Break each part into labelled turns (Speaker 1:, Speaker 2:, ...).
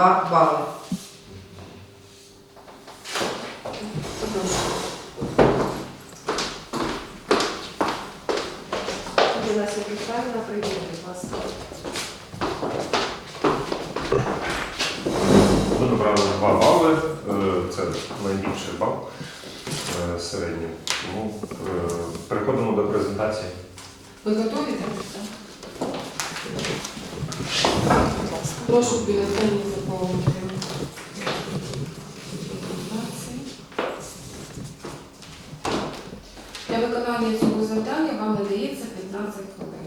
Speaker 1: 2 бали.
Speaker 2: Леся Віталіївна, прийдіть, будь ласка.
Speaker 3: Ви набрали 2 бали, е, це найбільший бал е, середній. Тому е, переходимо до презентації.
Speaker 2: Ви готові? Так. Прошу бюлетені заповнити. Для виконання цього завдання вам надається 15 хвилин.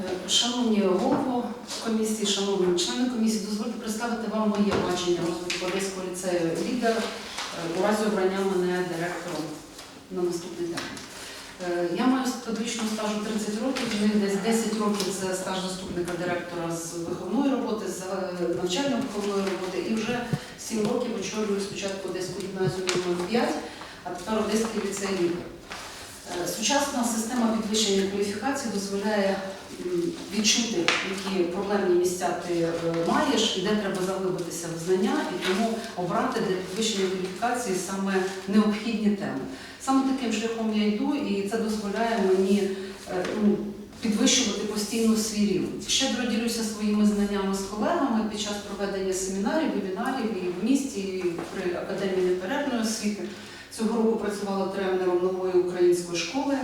Speaker 2: Е, Шановні голово комісії, шановні члени комісії, дозвольте представити вам моє бачення розвитку Одеського ліцею лідер е, у разі обрання мене директором на наступний день. Е, Я маю педагогічного стажу 30 років, з них десь 10 років це стаж заступника директора з виховної роботи, з е, навчально-виховної роботи, і вже 7 років очолюю спочатку Одеську гімназію номер 5, а тепер Одеський ліцей лідер. Е, Сучасна система підвищення кваліфікації дозволяє відчути, які проблемні місця ти е, маєш і де треба заглибитися в знання, і тому обрати для підвищення кваліфікації саме необхідні теми. Саме таким шляхом я йду, і це дозволяє мені е, ну, підвищувати постійно свій рівень. Щедро ділюся своїми знаннями з колегами під час проведення семінарів, вебінарів і в місті, і при академії неперервної освіти. Цього року працювала тренером нової української школи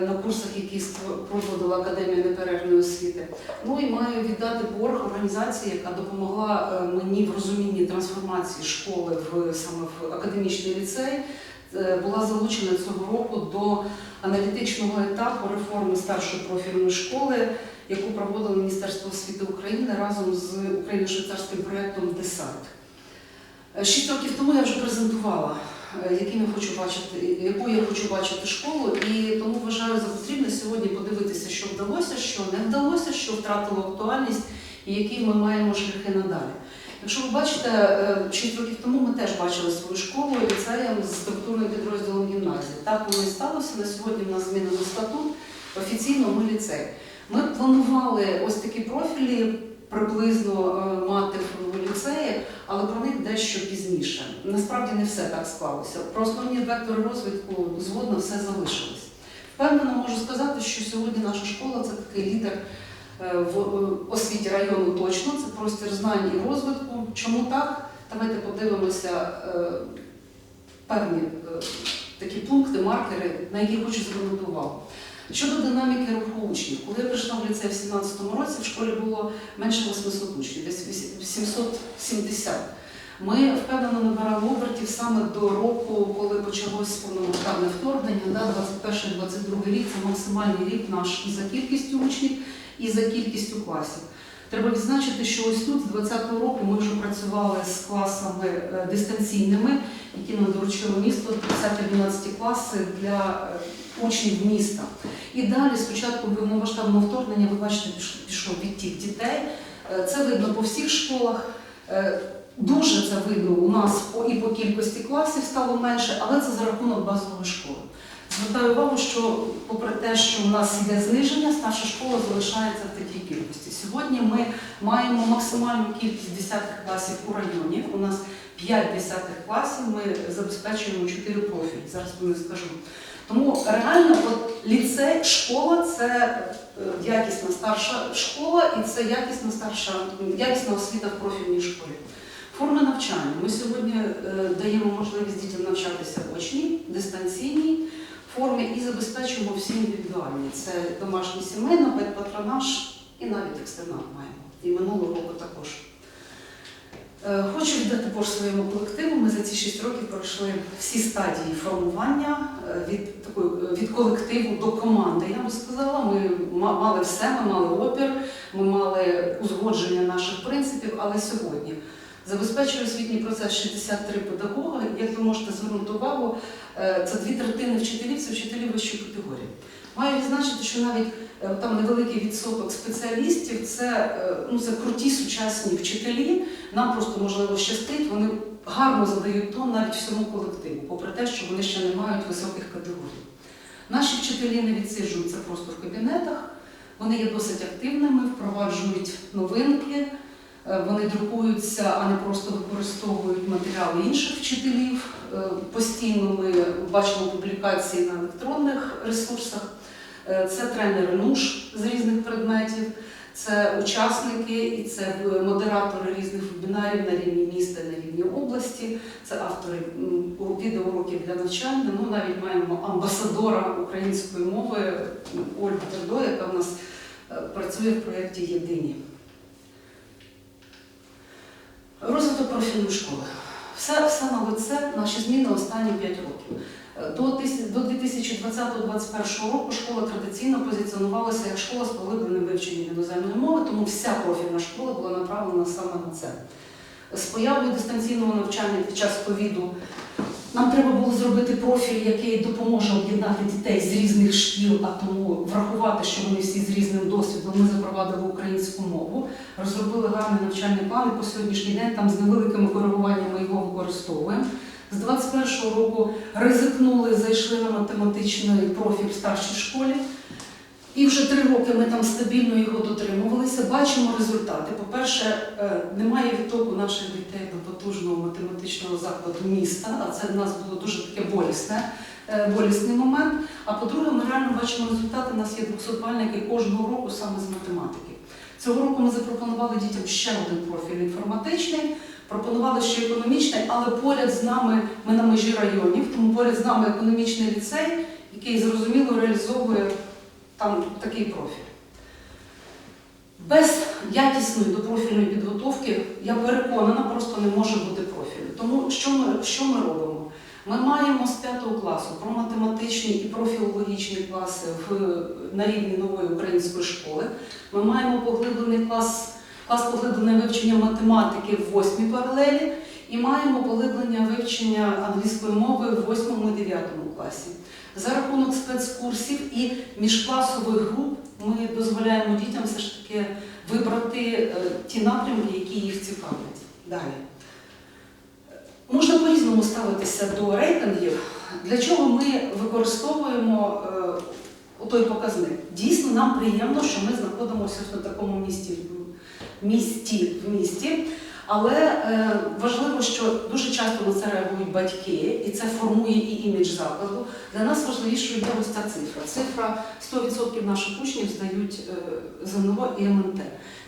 Speaker 2: на курсах, які проводила Академія неперервної освіти. Ну і маю віддати борг організації, яка допомогла е, мені в розумінні трансформації школи в саме в академічний ліцей. Е, Була залучена цього року до аналітичного етапу реформи старшої профільної школи, яку проводило Міністерство освіти України разом з україно-швейцарським проєктом ДЕСАРТ. Е, Шість років тому я вже презентувала, е, яким я хочу бачити, яку я хочу бачити школу, і тому вважаю за потрібне сьогодні подивитися, що вдалося, що не вдалося, що втратило актуальність і які ми маємо шляхи надалі. Якщо ви бачите, е, 6 років тому ми теж бачили свою школу ліцеєм з структурним підрозділом гімназії. Так воно і сталося. На сьогодні в нас змінено статут. Офіційно ми ліцей. Ми планували ось такі профілі приблизно е, мати в ліцеї, але про них дещо пізніше. Насправді не все так склалося. Про основні вектори розвитку згодно все залишилось. Впевнено можу сказати, що сьогодні наша школа це такий лідер е, в е, освіті району точно, це простір знань і розвитку. Чому так? Давайте подивимося е, певні такі пункти, маркери, на які хочу звернути увагу. Щодо динаміки руху учнів, коли я прийшла в ліцей в 2017 році, в школі було менше 800 учнів, десь 770. Ми впевнено набирали обертів саме до року, коли почалось повномасштабне вторгнення. Да, 21-22 рік це максимальний рік наш за кількістю учнів, і за кількістю класів. Треба відзначити, що ось тут з 20-го року ми вже працювали з класами е, дистанційними, які нам доручило місто 10-11 класи для е, учнів міста. І далі, з початку повномасштабного вторгнення, ви бачите, пішов відтік дітей. Е, Це видно по всіх школах. Дуже це видно у нас і по кількості класів стало менше, але це за рахунок базової школи. Звертаю увагу, що попри те, що у нас йде зниження, старша школа залишається в такій кількості. Сьогодні ми маємо максимальну кількість десятих класів у районі. У нас 5 десятих класів, ми забезпечуємо 4 профілі. Зараз вам скажу. Тому реально, от ліцей, школа це е, якісна старша школа і це якісна старша, якісна освіта в профільній школі. Форми навчання. Ми сьогодні е, даємо можливість дітям навчатися в очній, дистанційній формі і забезпечуємо всі індивідуальні. Це домашній сімейна, патронаж і навіть екстернат маємо. І минулого року також. Е, Хочу віддати борг своєму колективу. Ми за ці 6 років пройшли всі стадії формування е, від такої від колективу до команди. Я би сказала, ми мали все, ми мали опір, ми мали узгодження наших принципів, але сьогодні забезпечує освітній процес 63 педагоги. Як ви можете звернути увагу, е, це дві третини вчителів, це вчителі вищої категорії. Маю відзначити, що навіть е, там невеликий відсоток спеціалістів це, е, ну, це круті сучасні вчителі. Нам просто можливо щастить, вони гарно задають тон навіть всьому колективу, попри те, що вони ще не мають високих категорій. Наші вчителі не відсиджуються просто в кабінетах, вони є досить активними, впроваджують новинки, Вони друкуються, а не просто використовують матеріали інших вчителів. Е, Постійно ми бачимо публікації на електронних ресурсах. Е, Це тренери НУШ з різних предметів, це учасники і це модератори різних вебінарів на рівні міста, на рівні області. Це автори відеоуроків для навчання. Ну навіть маємо амбасадора української мови Ольгу Тердо, яка в нас е, працює в проєкті Єдині. Розвиток профільної школи. Все, все нове це наші зміни останні 5 років. Е, До, до 2020-2021 року школа традиційно позиціонувалася як школа з поглибленим вивченням іноземної мови, тому вся профільна школа була направлена саме на це. З появою дистанційного навчання під час ковіду нам треба було зробити профіль, який допоможе об'єднати дітей з різних шкіл, а тому врахувати, що вони всі з різним досвідом. Ми запровадили українську мову, розробили гарний навчальний план і по сьогоднішній день там з невеликими коригуваннями його використовуємо. З 21-го року ризикнули, зайшли на математичний профіль в старшій школі. І вже три роки ми там стабільно його дотримувалися. Бачимо результати. По-перше, е, немає відтоку наших дітей до потужного математичного закладу міста, а це в нас було дуже таке болісне, е, болісний момент. А по-друге, ми реально бачимо результати. У нас є 200-бальники кожного року саме з математики. Цього року ми запропонували дітям ще один профіль інформатичний. Пропонували ще економічний, але поряд з нами ми на межі районів, тому поряд з нами економічний ліцей, який зрозуміло реалізовує там такий профіль. Без якісної допрофільної підготовки, я переконана, просто не може бути профілю. Тому що ми, що ми робимо? Ми маємо з 5 класу про математичні і профілологічні класи в, на рівні нової української школи. Ми маємо поглиблений клас, клас поглиблене вивчення математики в 8 паралелі і маємо поглиблення вивчення англійської мови в 8 і 9 класі. За рахунок спецкурсів і міжкласових груп ми дозволяємо дітям все ж таки вибрати е, ті напрямки, які їх цікавлять. Далі. Можна по-різному ставитися до рейтингів. Для чого ми використовуємо е, той показник? Дійсно, нам приємно, що ми знаходимося на такому місті, місті в місті. Але е, важливо, що дуже часто на це реагують батьки, і це формує і імідж закладу. Для нас важливішою є ось ця цифра. Цифра 100% наших учнів здають е, ЗНО і МНТ.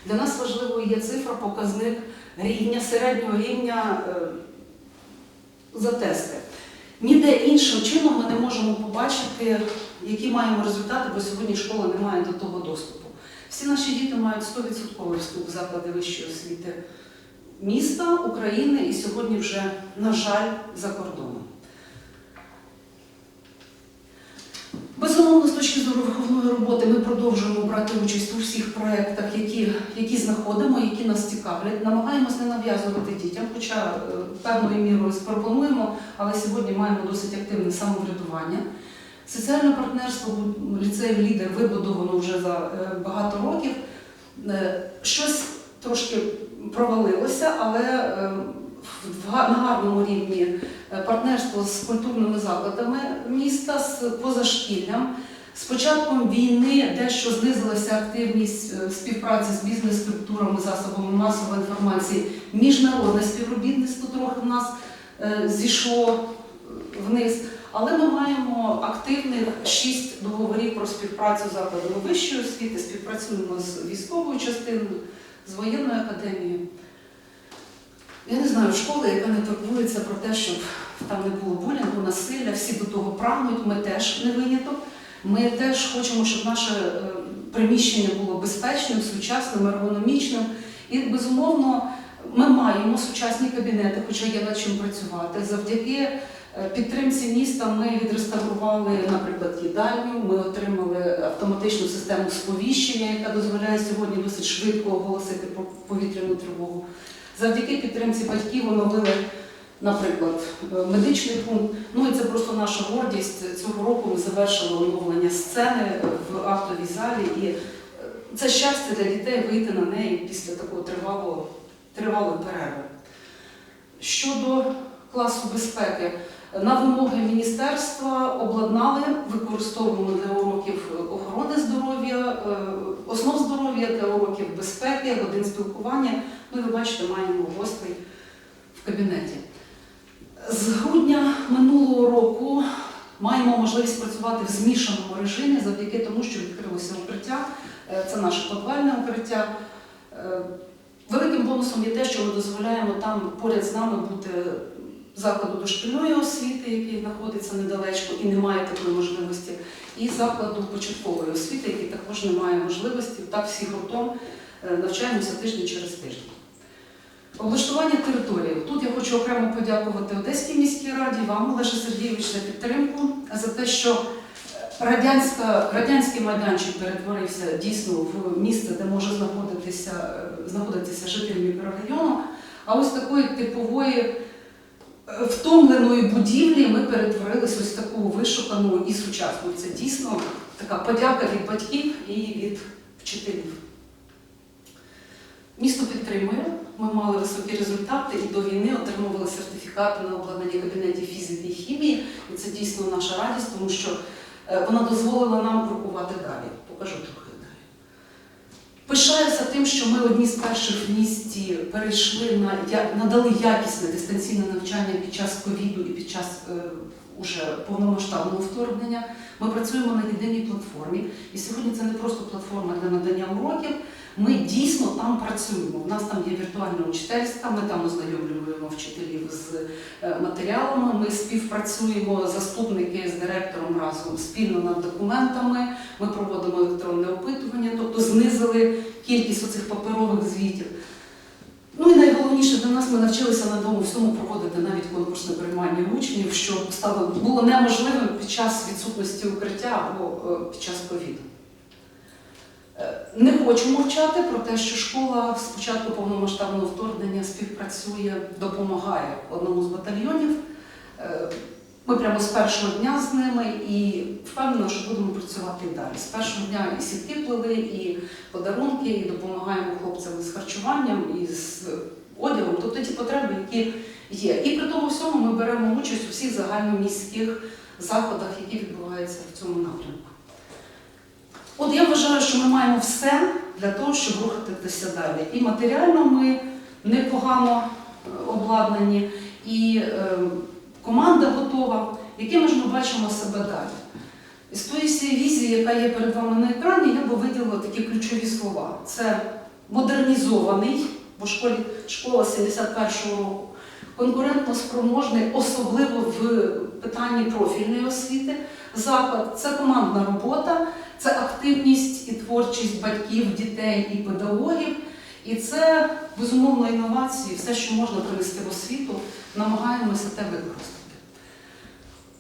Speaker 2: Для нас важливою є цифра, показник рівня, середнього рівня е, за тести. Ніде іншим чином ми не можемо побачити, які маємо результати, бо сьогодні школа не має до того доступу. Всі наші діти мають 100% вступ в заклади вищої освіти міста, України і сьогодні вже, на жаль, за кордоном. Безумовно, з точки зору виховної роботи ми продовжуємо брати участь у всіх проєктах, які, які знаходимо, які нас цікавлять. Намагаємось не нав'язувати дітям, хоча е, певною мірою спропонуємо, але сьогодні маємо досить активне самоврядування. Соціальне партнерство в ліцею лідер вибудовано вже за е, багато років. Е, Щось трошки провалилося, але е, га- на гарному рівні е, партнерство з культурними закладами міста, з позашкіллям. З початком війни дещо знизилася активність е, співпраці з бізнес-структурами, засобами масової інформації. Міжнародне співробітництво трохи в нас е, зійшло вниз. Але ми маємо активних шість договорів про співпрацю з закладами вищої освіти, співпрацюємо з військовою частиною, з воєнною академією. Я не знаю школи, яка не турбується про те, щоб там не було булінгу, насилля, всі до того прагнуть, ми теж не виняток. Ми теж хочемо, щоб наше е, приміщення було безпечним, сучасним, ергономічним. І, безумовно, ми маємо сучасні кабінети, хоча є над чим працювати. Завдяки підтримці міста ми відреставрували, наприклад, їдальню, ми отримали автоматичну систему сповіщення, яка дозволяє сьогодні досить швидко оголосити повітряну тривогу. Завдяки підтримці батьків оновили, наприклад, е, медичний пункт. Ну і це просто наша гордість. Цього року ми завершили оновлення сцени в актовій залі. І е, це щастя для дітей вийти на неї після такого тривалого, тривалої перерви. Щодо класу безпеки, на вимоги міністерства обладнали, використовуємо для уроків охорони здоров'я е, основ здоров'я, для уроків безпеки, годин спілкування. Ну ви бачите, маємо гостей в кабінеті. З грудня минулого року маємо можливість працювати в змішаному режимі завдяки тому, що відкрилося укриття. Е, Це наше подвальне укриття. Е, Великим бонусом є те, що ми дозволяємо там поряд з нами бути закладу дошкільної освіти, який знаходиться недалечко і не має такої можливості, і закладу початкової освіти, який також не має можливості. Так всі гуртом е, навчаємося тиждень через тиждень. Облаштування території. Тут я хочу окремо подякувати Одеській міській раді, вам, Олеже Сергійович, за підтримку, за те, що радянська, радянський майданчик перетворився дійсно в місце, де може знаходитися, е, знаходитися житель мікрорайону. А ось такої типової е, втомленої будівлі ми перетворилися ось таку вишукану і сучасну. Це дійсно така подяка від батьків і від вчителів. Місто підтримує. Ми мали високі результати і до війни отримували сертифікати на обладнання кабінетів фізики і хімії. І це дійсно наша радість, тому що е, вона дозволила нам крокувати далі. Покажу трохи. Пишаюся тим, що ми одні з перших в місті перейшли на надали якісне дистанційне навчання під час ковіду і під час е, уже повномасштабного вторгнення. Ми працюємо на єдиній платформі. І сьогодні це не просто платформа для надання уроків. Ми дійсно там працюємо. У нас там є віртуальна учительська, ми там ознайомлюємо вчителів з е, матеріалами. Ми співпрацюємо заступники з директором разом спільно над документами. Ми проводимо електронне опитування, тобто знизили кількість оцих паперових звітів. Ну і найголовніше для нас ми навчилися на тому всьому проводити навіть конкурсне приймання учнів, що стало було неможливим під час відсутності укриття або е, під час ковіду. Е, Не хочу мовчати про те, що школа з початку повномасштабного вторгнення співпрацює, допомагає одному з батальйонів. Е, Ми прямо з першого дня з ними і впевнена, що будемо працювати далі. З першого дня і сітки плели, і подарунки, і допомагаємо хлопцям з харчуванням, і з одягом, тобто ті потреби, які є. І при тому всьому ми беремо участь у всіх загальноміських заходах, які відбуваються в цьому напрямку. Я вважаю, що ми маємо все для того, щоб рухатися далі. І матеріально ми непогано е, обладнані, і е, команда готова, якими ж ми бачимо себе далі. І з тої всієї візії, яка є перед вами на екрані, я би виділила такі ключові слова. Це модернізований, бо школі, школа 71-го року, конкурентно спроможний, особливо в питанні профільної освіти. Заклад це командна робота, це активність і творчість батьків, дітей і педагогів. І це безумовно інновації, все, що можна принести в освіту, намагаємося те використати.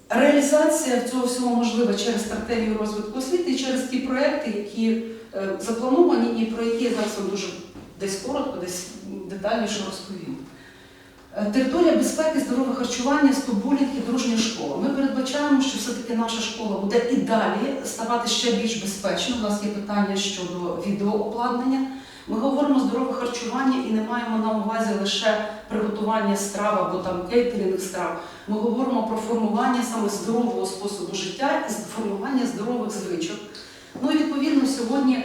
Speaker 2: Реалізація цього всього можлива через стратегію розвитку освіти і через ті проекти, які е, заплановані і про які я зараз вам дуже десь коротко, десь детальніше розповім. Е, Територія безпеки, здорове харчування, стобулінг і дружня школа. Ми передбачаємо, що все-таки наша школа буде і далі ставати ще більш безпечною. У нас є питання щодо відеообладнання. Ми говоримо здорове харчування і не маємо на увазі лише приготування страв або там кейтерінг страв. Ми говоримо про формування саме здорового способу життя і формування здорових звичок. Ну і відповідно сьогодні,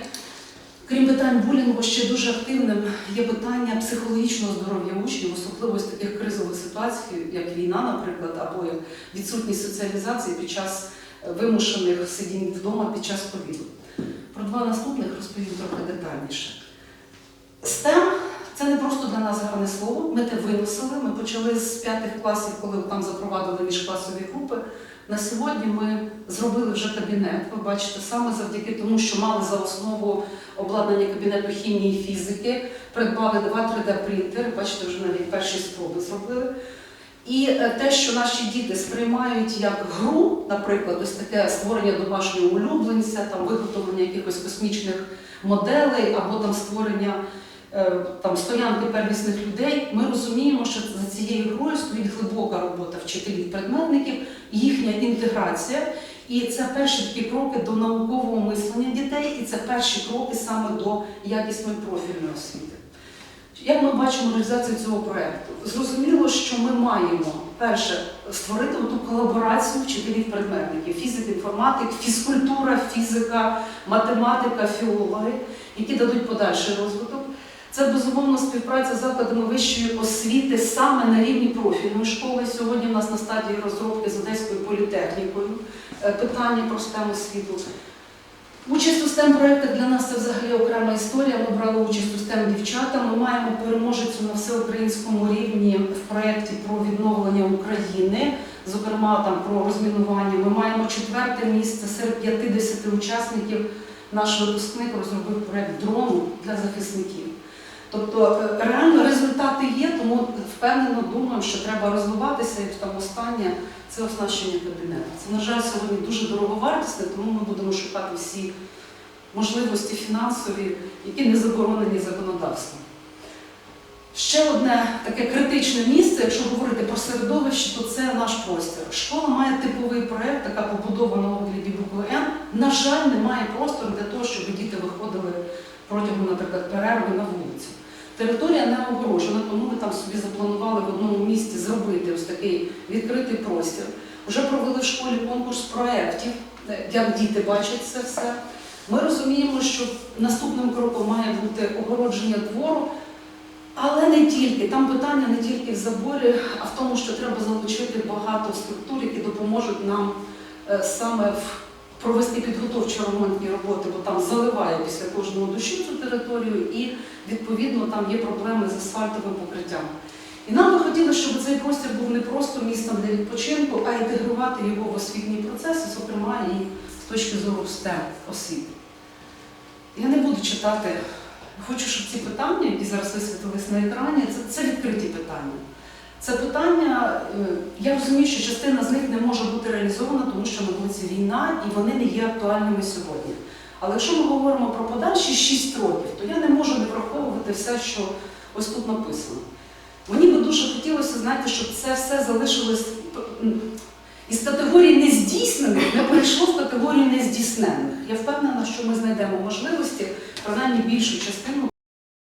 Speaker 2: крім питань булінгу, ще дуже активним є питання психологічного здоров'я учнів, особливо з таких кризових ситуацій, як війна, наприклад, або як відсутність соціалізації під час е, вимушених сидінь вдома під час ковіду. Про два наступних розповім трохи детальніше. STEM – це не просто для нас гарне слово. Ми те виносили. Ми почали з п'ятих класів, коли там запровадили міжкласові групи. На сьогодні ми зробили вже кабінет. Ви бачите, саме завдяки тому, що мали за основу обладнання кабінету хімії і фізики, придбали два 3D-принтери. Бачите, вже навіть перші спроби зробили. І е, те, що наші діти сприймають як гру, наприклад, ось таке створення домашнього улюбленця, там виготовлення якихось космічних моделей або там створення там стоянки первісних людей, ми розуміємо, що за цією грою стоїть глибока робота вчителів предметників, їхня інтеграція. І це перші такі кроки до наукового мислення дітей, і це перші кроки саме до якісної профільної освіти. Як ми бачимо реалізацію цього проєкту? Зрозуміло, що ми маємо перше, створити ту колаборацію вчителів-предметників, фізик, інформатик, фізкультура, фізика, математика, філологи, які дадуть подальший розвиток. Це безумовно співпраця з закладами вищої освіти саме на рівні профільної школи. Сьогодні у нас на стадії розробки з Одеською політехнікою е, питання про STEM освіту. Участь у STEM проєктах для нас це взагалі окрема історія. Ми брали участь у STEM дівчата. Ми маємо переможецю на всеукраїнському рівні в проєкті про відновлення України, зокрема там про розмінування. Ми маємо четверте місце серед 50 учасників. Наш випускник розробив проєкт дрону для захисників. Тобто е, реально результати є, тому впевнено думаю, що треба розвиватися і там останнє це оснащення кабінету. Це, на жаль, сьогодні дуже дороговартісне, тому ми будемо шукати всі можливості фінансові, які не заборонені законодавством. Ще одне таке критичне місце, якщо говорити про середовище, то це наш простір. Школа має типовий проєкт, така побудована у вигляді букви Н. На жаль, немає простору для того, щоб діти виходили протягом, наприклад, перерви на вулицю. Територія не огорожена, тому ми там собі запланували в одному місці зробити ось такий відкритий простір. Вже провели в школі конкурс проєктів, е, як діти бачать це все. Ми розуміємо, що наступним кроком має бути огородження двору, але не тільки. Там питання не тільки в заборі, а в тому, що треба залучити багато структур, які допоможуть нам е, саме в провести підготовчі ремонтні роботи, бо там заливає після кожного дощу цю територію, і відповідно там є проблеми з асфальтовим покриттям. І нам би хотілося, щоб цей простір був не просто місцем для відпочинку, а інтегрувати його в освітній процес, зокрема, і з точки зору STEM освіти. Я не буду читати, хочу, щоб ці питання, які зараз висвітлились на екрані, це, це відкриті питання. Це питання, е, я розумію, що частина з них не може бути реалізована, тому що на вулиці війна і вони не є актуальними сьогодні. Але якщо ми говоримо про подальші 6 років, то я не можу не враховувати все, що ось тут написано. Мені би дуже хотілося, знаєте, щоб це все залишилось із категорії нездійснених, не перейшло в категорію нездійсненних. Я впевнена, що ми знайдемо можливості, принаймні більшу частину